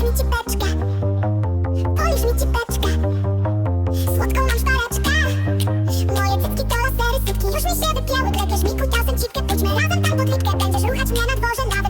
Polisz mi cipeczkę Polisz mi cipeczkę Słodką mam szpareczkę Moje cycki to lasery sytki Już mi się wypiały, klepiesz mi kutasem cipkę Pójdźmy razem tam pod lipkę Będziesz ruchać mnie na dworze nawet